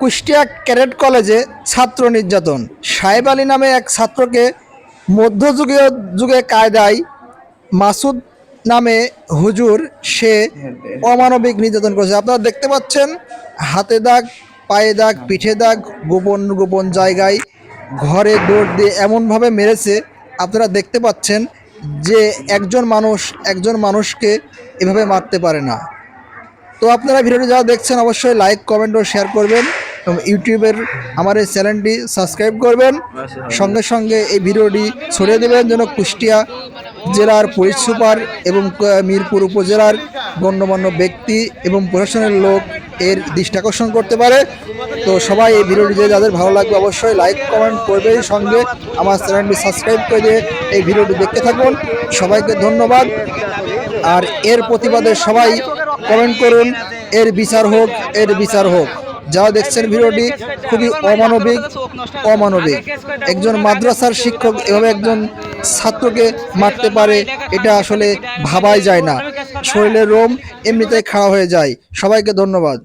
Kushtia cadet কলেজে ছাত্র নির্যাতন। সাহেব আলী নামে এক ছাত্রকে মধ্যযুগীয় যুগে কায়দায় মাসুদ নামে হুজুর, সে অমানবিক নির্যাতন করেছে। আপনারা দেখতে পাচ্ছেন, হাতে দাগ, পায়ে দাগ, পিঠে দাগ, গোপন গোপন জায়গায় ঘরে দৌড় দিয়ে এমনভাবে মেরেছে। আপনারা দেখতে পাচ্ছেন যে একজন মানুষ, একজন মানুষকে এভাবে মারতে পারে না। তো আপনারা ভিডিওটি যারা দেখছেন, অবশ্যই লাইক কমেন্ট ও শেয়ার করবেন। ইউটিউবের আমার এই চ্যানেলটি সাবস্ক্রাইব করবেন। সঙ্গে সঙ্গে এই ভিডিওটি ছড়িয়ে দেবেন যেন কুষ্টিয়া জেলার পুলিশ সুপার এবং মিরপুর উপজেলার গণ্যমান্য ব্যক্তি এবং প্রশাসনের লোক এর দৃষ্টি আকর্ষণ করতে পারে। তো সবাই এই ভিডিওটি যে যাদের ভালো লাগবে অবশ্যই লাইক কমেন্ট করবে। সঙ্গে আমার চ্যানেলটি সাবস্ক্রাইব করে দিয়ে এই ভিডিওটি দেখতে থাকুন। সবাইকে ধন্যবাদ। আর এর প্রতিবাদে সবাই কমেন্ট করুন। এর বিচার হোক, এর বিচার হোক। যারা দেখছেন ভিডিওটি খুবই অমানবিক অমানবিক। একজন মাদ্রাসার শিক্ষক এভাবে একজন ছাত্রকে মারতে পারে, এটা আসলে ভাবাই যায় না। শরীরের রোম এমনিতেই খাওয়া হয়ে যায়। সবাইকে ধন্যবাদ।